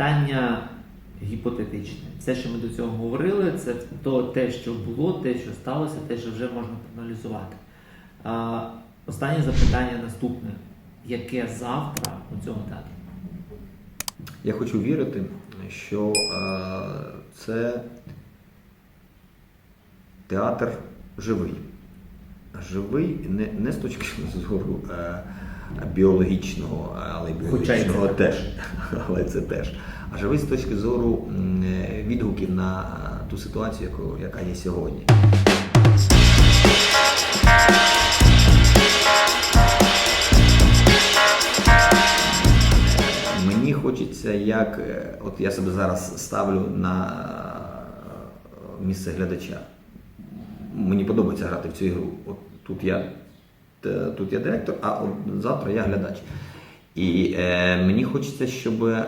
питання гіпотетичне. Все, що ми до цього говорили, це то, те, що було, те, що сталося, те, що вже можна проаналізувати. А, останнє запитання наступне. Яке завтра у цьому театрі? Я хочу вірити, що е, це театр живий. Живий не, не з точки зору е, біологічного, але й біологічного теж. Але це теж. А живий з точки зору е, відгуків на ту ситуацію, яка є сьогодні. Мені хочеться, як е, от я себе зараз ставлю на е, місце глядача. Мені подобається грати в цю ігру. От тут я, тут я директор, а от завтра я глядач. І е, мені хочеться, щоб е,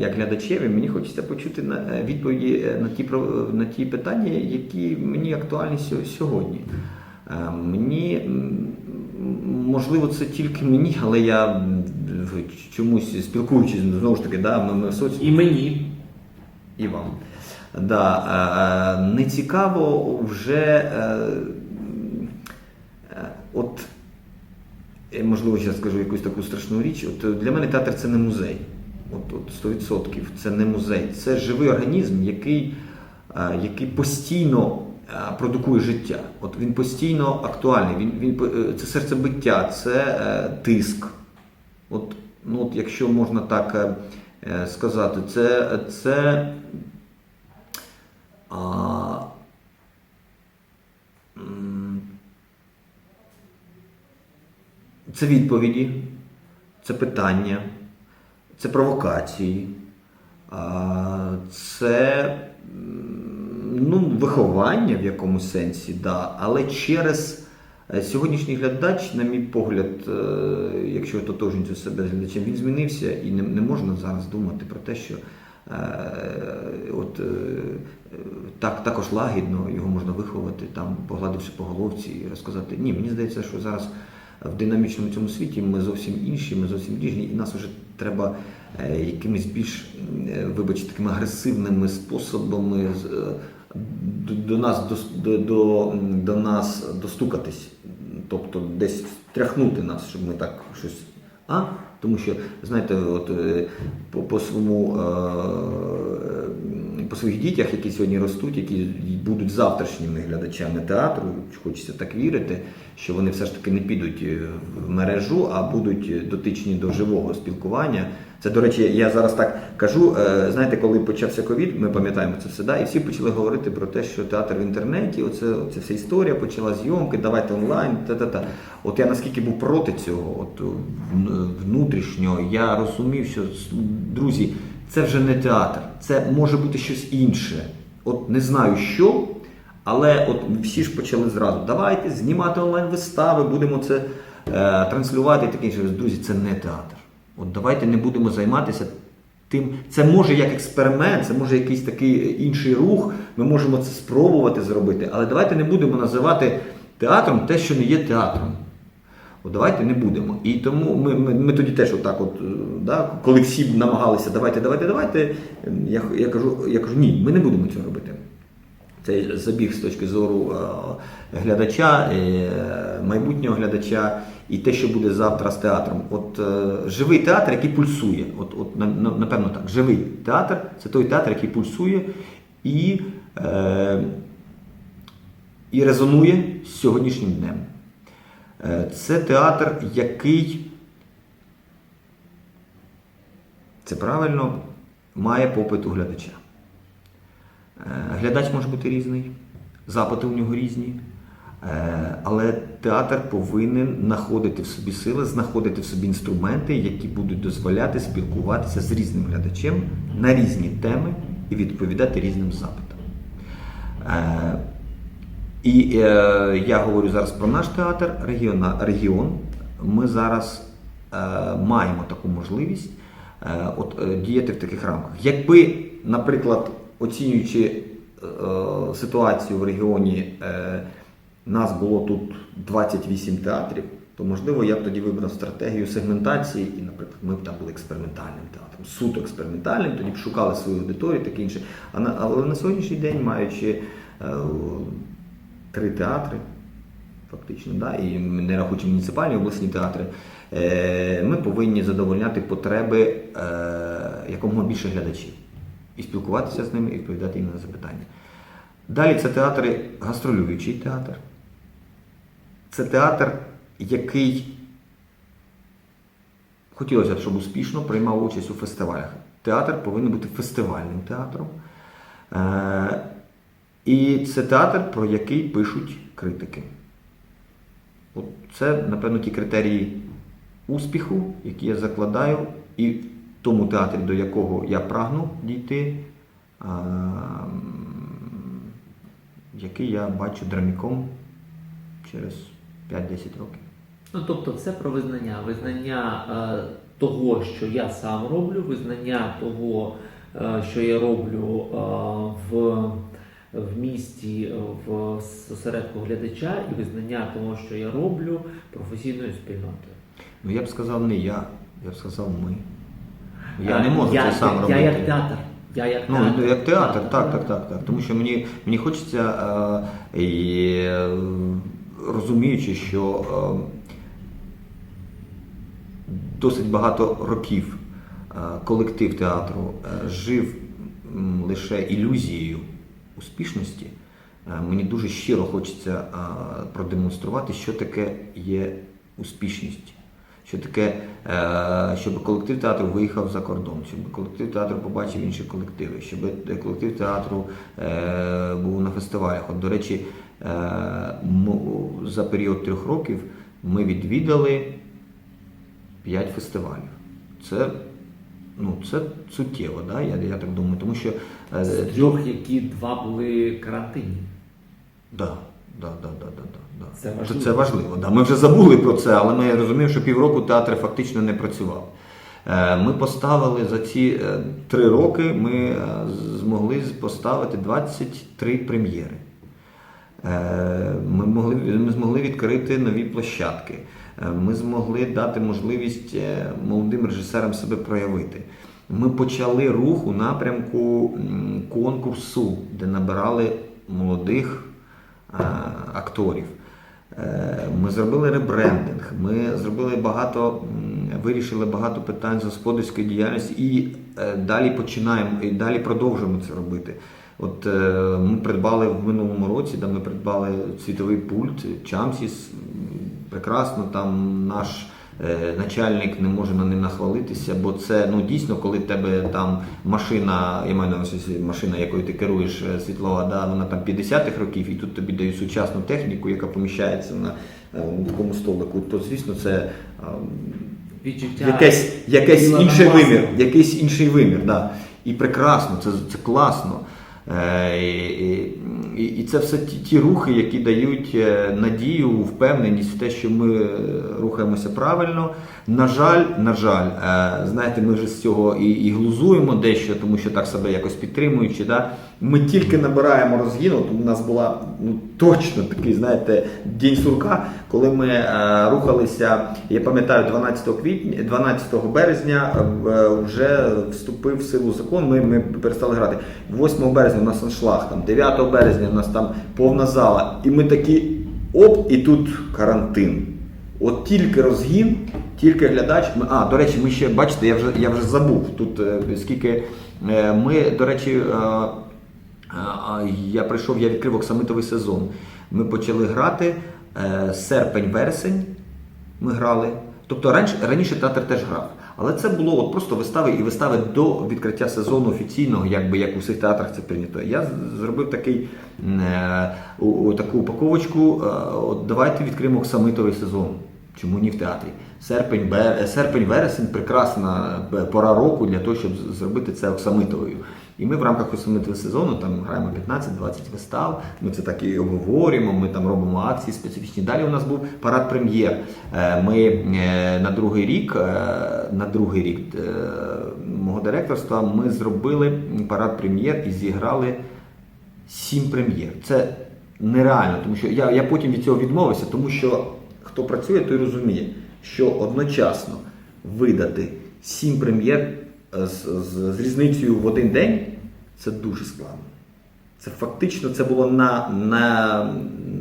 як глядачеві, мені хочеться почути на, е, відповіді е, на ті, на ті питання, які мені актуальні сьогодні. Е, мені можливо це тільки мені, але я чомусь спілкуючись знову ж таки, да, ми, ми в соці... І мені. І вам. Да, е, е, не цікаво вже. Е, е, от, е, можливо, зараз скажу якусь таку страшну річ. От, е, для мене театр це не музей. От, от 100% це не музей. Це живий організм, який, е, який постійно е, продукує життя. От він постійно актуальний. Він, він, це серцебиття, це тиск. От, ну, от якщо можна так сказати, це, це а, це відповіді, це питання, це провокації, це ну, виховання в якомусь сенсі, да, але через е, сьогоднішній глядач, на мій погляд, е, якщо ототожнюється себе з глядачем, він змінився і не, не можна зараз думати про те, що е, от, так, також лагідно його можна виховати, там, погладивши по головці і розказати. Ні, мені здається, що зараз в динамічному цьому світі ми зовсім інші, ми зовсім різні, і нас вже треба е, якимись більш, е, вибачте, такими агресивними способами е, до, до нас до, до, до нас достукатись, тобто десь тряхнути нас, щоб ми так щось. А? Тому що, знаєте, от е, по, по своєму е, по своїх дітях, які сьогодні ростуть, які будуть завтрашніми глядачами театру, хочеться так вірити, що вони все ж таки не підуть е, в мережу, а будуть дотичні до живого спілкування. Це, до речі, я зараз так кажу. е, Знаєте, коли почався ковід, ми пам'ятаємо це все, да, і всі почали говорити про те, що театр в інтернеті, оце, оця вся історія почала зйомки, давайте онлайн, та-та-та. От я наскільки був проти цього, от внутрішньо, я розумів, що друзі, це вже не театр, це може бути щось інше. От не знаю що, але от всі ж почали зразу. Давайте знімати онлайн-вистави, будемо це е, транслювати таке інше. Друзі, це не театр. От давайте не будемо займатися тим. Це може як експеримент, це може якийсь такий інший рух. Ми можемо це спробувати зробити, але давайте не будемо називати театром те, що не є театром. От давайте не будемо. І тому ми, ми, ми тоді теж отак, от, е, да, коли всі намагалися, давайте, давайте, давайте. Я, я, кажу, я кажу, ні, ми не будемо цього робити. Це забіг з точки зору е, глядача, е, майбутнього глядача і те, що буде завтра з театром. От е, живий театр, який пульсує. От, от на- на- напевно так. Живий театр це той театр, який пульсує і, е, і резонує з сьогоднішнім днем. Е, Це театр, який це правильно має попит у глядача. Е, Глядач може бути різний, запити у нього різні, але театр повинен знаходити в собі сили, знаходити в собі інструменти, які будуть дозволяти спілкуватися з різним глядачем на різні теми і відповідати різним запитам. Е, І е, я говорю зараз про наш театр, регіон. Ми зараз е, маємо таку можливість е, от, е, діяти в таких рамках. Якби, наприклад, оцінюючи е, ситуацію в регіоні, е, нас було тут 28 театрів, то можливо я б тоді вибрав стратегію сегментації, і, наприклад, ми б там були експериментальним театром, суто експериментальним, тоді б шукали свою аудиторію, таке інше. Але на сьогоднішній день, маючи е, три театри, фактично, да, і не рахуючи муніципальні обласні театри, е, ми повинні задовольняти потреби е, якомога більше глядачів і спілкуватися з ними, і відповідати їм на запитання. Далі це театри, гастролюючий театр. Це театр, який хотілося б, щоб успішно приймав участь у фестивалях. Театр повинен бути фестивальним театром. Е, і це театр, про який пишуть критики. От це, напевно, ті критерії успіху, які я закладаю, і в тому театрі, до якого я прагну дійти, а, який я бачу драміком через 5-10 років. Ну, тобто, все про визнання. Визнання е, того, що я сам роблю, визнання того, е, що я роблю е, в, в місті, е, в осередку глядача, і визнання того, що я роблю професійною спільнотою. Ну, я б сказав не я, я б сказав ми. Я не можу я, це сам я, робити. Я як театр. Я як Ну, театр. як театр, так, так, так, так. Тому що мені, мені хочеться, е, е, розуміючи, що е, досить багато років е, колектив театру е, жив лише ілюзією успішності, е, мені дуже щиро хочеться продемонструвати, що таке є успішність. Що таке, щоб колектив театру виїхав за кордон, щоб колектив театру побачив інші колективи, щоб колектив театру був на фестивалях. От, до речі, за період трьох років ми відвідали п'ять фестивалів. Це, ну, це суттєво, да? я, я так думаю, тому що е, З трьох, які два були карантинні. Да, да, да, да, да, да, да. Це важливо. Це важливо. Да. Ми вже забули про це, але ми розуміємо, що півроку театр фактично не працював. Е, Ми поставили за ці е, три роки, ми е, змогли поставити 23 прем'єри. Е, Ми, могли, ми змогли відкрити нові площадки. Е, Ми змогли дати можливість е, молодим режисерам себе проявити. Ми почали рух у напрямку конкурсу, де набирали молодих акторів. Ми зробили ребрендинг, ми зробили багато, вирішили багато питань з господарської діяльності і далі починаємо, і далі продовжуємо це робити. От е, ми придбали в минулому році, да, ми придбали світовий пульт Чамсіс. Прекрасно, там наш е, начальник не може на ним нахвалитися, бо це ну дійсно, коли в тебе там машина, я маю на увазі машина, якою ти керуєш е, світлова, да, вона там 50-х років, і тут тобі дають сучасну техніку, яка поміщається на такому столику, то звісно це. Відчуття якесь, якесь інший вимір, якийсь інший вимір, да. І прекрасно, це, це класно. Е, і, це все ті, рухи, які дають е, надію, впевненість в те, що ми рухаємося правильно. На жаль, на жаль, е, знаєте, ми вже з цього і, і глузуємо дещо, тому що так себе якось підтримуючи. Да? Ми тільки набираємо розгін. От у нас була ну, точно такий, знаєте, день сурка, коли ми е, рухалися, я пам'ятаю, 12 квітня, 12 березня е, вже вступив в силу закон. Ми, ми перестали грати. 8 березня у нас аншлаг, там 9 березня у нас там повна зала. І ми такі оп, і тут карантин. От тільки розгін, тільки глядач. Ми- А, до речі, ми ще бачите, я вже я вже забув тут е, скільки е, ми, до речі. е, Я прийшов, я відкрив оксамитовий сезон. Ми почали грати е, серпень-вересень. Ми грали. Тобто раніше, раніше театр теж грав. Але це було от просто вистави і вистави до відкриття сезону офіційного, якби як у всіх театрах це прийнято. Я зробив такий, е, у, таку упаковочку. е, От давайте відкриємо оксамитовий сезон. Чому ні в театрі? Серпень, бер... е, серпень, вересень прекрасна е, пора року для того, щоб зробити це оксамитовою. І ми в рамках оксамитового сезону там граємо 15-20 вистав. Ми це так і обговорюємо. Ми там робимо акції специфічні. Далі у нас був парад прем'єр. Е, Ми е, на другий рік, е, на другий рік мого директорства ми зробили парад прем'єр і зіграли сім прем'єр. Це нереально, тому що я, я потім від цього відмовився, тому що хто працює, той розуміє, що одночасно видати сім прем'єр з, з, з різницею в один день це дуже складно. Це фактично це було на, на,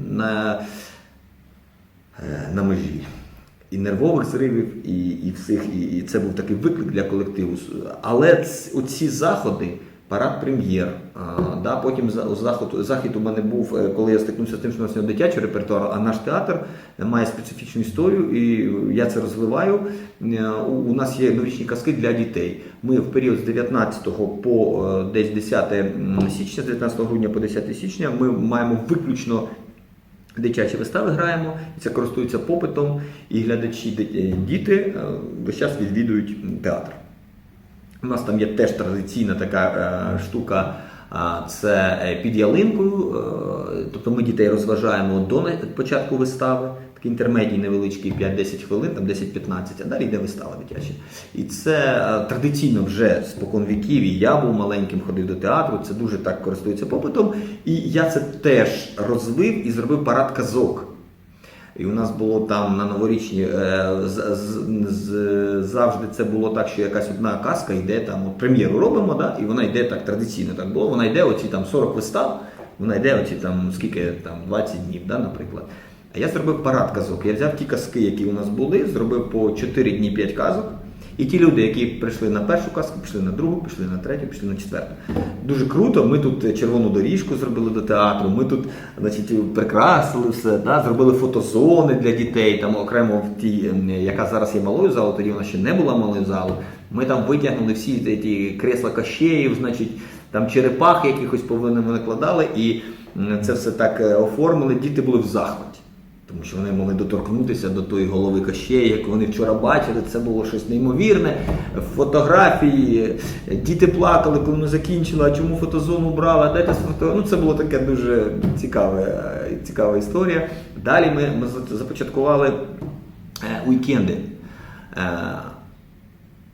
на, е, на межі і нервових зривів, і, і всіх, і, і це був такий виклик для колективу. Але ці, оці заходи, парад прем'єр, да, потім за- заход, захід у мене був, е, коли я стикнувся з тим, що у нас не дитячий репертуар, а наш театр має специфічну історію, і я це розвиваю. Е, У, нас є новорічні казки для дітей. Ми в період з 19 по е, десь 10 січня, з 19 грудня по 10 січня, ми маємо виключно Дитячі вистави граємо, і це користується попитом, і глядачі, е, діти е, весь час відвідують театр. У нас там є теж традиційна така е, штука, це е, під ялинкою. е, Тобто ми дітей розважаємо до початку вистави, такий інтермедій невеличкий, 5-10 хвилин, там 10-15, а далі йде вистава дитяча. І це традиційно вже спокон віків, і я був маленьким, ходив до театру, це дуже так користується попитом. І я це теж розвив і зробив парад казок. І у нас було там на новорічні е, завжди це було так, що якась одна казка йде там, от прем'єру робимо, да, і вона йде так традиційно. Так було. Вона йде оці там 40 вистав, вона йде оці там скільки там 20 днів, да, наприклад. А я зробив парад казок. Я взяв ті казки, які у нас були, зробив по 4 дні 5 казок. І ті люди, які прийшли на першу казку, пішли на другу, пішли на третю, пішли на четверту. Дуже круто. Ми тут червону доріжку зробили до театру. Ми тут, значить, прикрасили все, да? зробили фотозони для дітей. Там окремо в тій, яка зараз є малою залою, тоді вона ще не була малою залою. Ми там витягнули всі ті кресла кащеїв, значить, там черепах якихось повинні накладали, і це все так е, оформили. Діти були в захваті. Тому що вони могли доторкнутися до тої голови Кащея, яку вони вчора бачили. Це було щось неймовірне. Фотографії, діти плакали, коли ми закінчили, а чому фотозону брали, а дайте фото. Ну, це було таке дуже цікаве, е, цікава історія. Далі ми, ми започаткували е, уікенди. Е,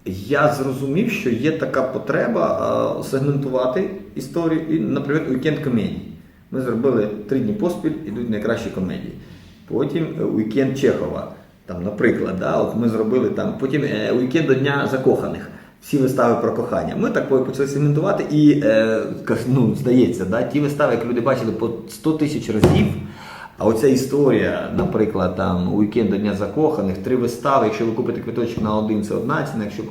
я зрозумів, що є така потреба е, сегментувати історію наприклад, уікенд комедій. Ми зробили три дні поспіль, ідуть найкращі комедії. Потім е, уікенд Чехова. Там, наприклад, да, от ми зробили там, потім е, уікенд до Дня закоханих. Всі вистави про кохання. Ми так почали сегментувати, і е, ну, здається, да, ті вистави, як люди бачили по 100 тисяч разів. А оця історія, наприклад, там уікенд до Дня закоханих, три вистави. Якщо ви купите квиточок на один, це одна ціна, якщо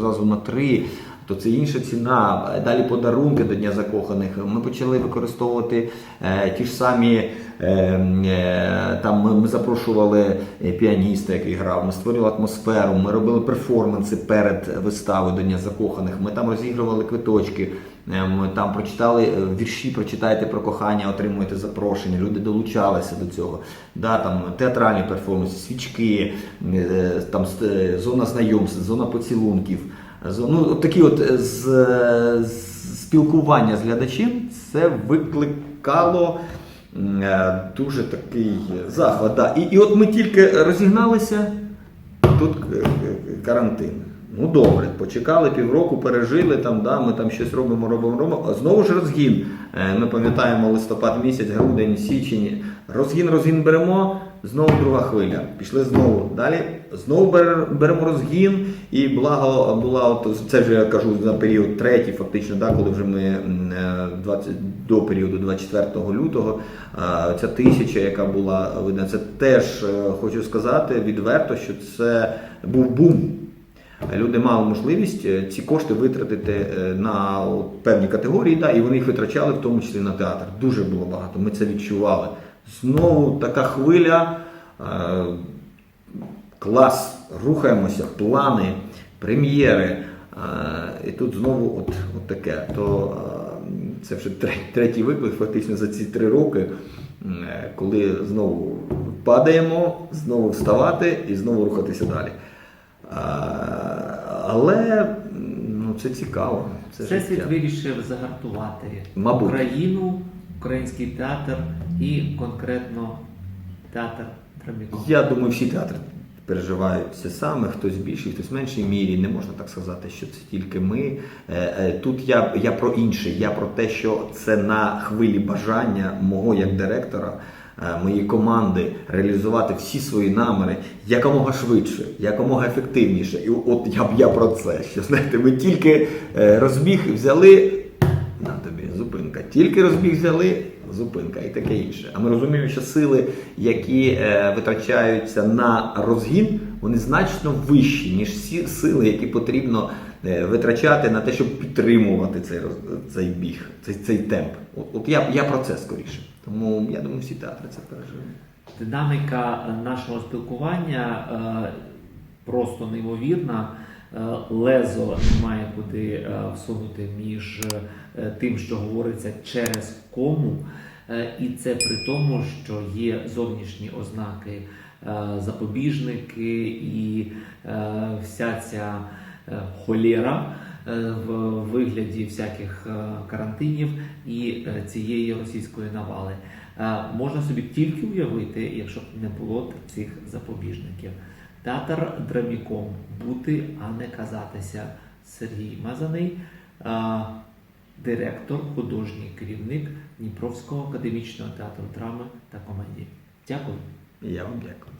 зразу на три, то це інша ціна. Далі подарунки до Дня закоханих. Ми почали використовувати е, ті ж самі. Е, е, там ми, запрошували е, піаніста, який грав. Ми створювали атмосферу, ми робили перформанси перед виставою до Дня закоханих. Ми там розігрували квиточки. Е, Ми там прочитали е, вірші, прочитайте про кохання, отримуєте запрошення. Люди долучалися до цього. Да, там театральні перформанси, свічки, е, там е, зона знайомств, зона поцілунків. Ну, от такі от з, з- спілкування з глядачем це викликало дуже такий захват. Да. І, і от ми тільки розігналися, тут карантин. Ну добре, почекали півроку, пережили там, да, ми там щось робимо, робимо, робимо. А знову ж розгін. Е, Ми пам'ятаємо листопад місяць, грудень, січень. Розгін, розгін беремо, знову друга хвиля. Пішли знову. Далі знову беремо розгін, і благо була от це вже я кажу за період третій, фактично, да, коли вже ми м, е, 20, до періоду 24 лютого. е, Ця тисяча, яка була видна, це теж хочу сказати відверто, що це був бум. Люди мали можливість е, ці кошти витратити е, на певні категорії, да, і вони їх витрачали в тому числі на театр. Дуже було багато. Ми це відчували. Знову така хвиля. е, Клас, рухаємося, плани, прем'єри. І тут знову от, от таке. То це вже третій виклик, фактично за ці три роки, коли знову падаємо, знову вставати і знову рухатися далі. Але ну, це цікаво. Це Всесвіт життя. вирішив загартувати Мабуть. Україну, український театр і конкретно театр Драмікон. Я думаю, всі театри переживають це саме, хтось в більшій, хтось меншій мірі. Не можна так сказати, що це тільки ми. Е, е, Тут я, я про інше, я про те, що це на хвилі бажання мого як директора е, мої команди реалізувати всі свої наміри якомога швидше, якомога ефективніше. І от я б я про це. Що знаєте, ми тільки е, розбіг взяли. На тобі зупинка. Тільки розбіг взяли, зупинка і таке інше. А ми розуміємо, що сили, які е, витрачаються на розгін, вони значно вищі, ніж всі сили, які потрібно витрачати на те, щоб підтримувати цей, цей біг, цей, цей темп. От, от я, я про це скоріше. Тому я думаю, всі театри це переживуть. Динаміка нашого спілкування е, просто неймовірна. Е, Лезо немає куди е, всунути між е, тим, що говориться через кому, Е, і це при тому, що є зовнішні ознаки, е, запобіжники і е, вся ця е, холєра е, в вигляді всяких е, карантинів і е, цієї російської навали. Е, Можна собі тільки уявити, якщо б не було цих запобіжників. Театр Драміком бути, а не казатися. Сергій Мазаний, е, директор, художній керівник Дніпровського академічного театру драми та комедії. Дякую. Я вам дякую.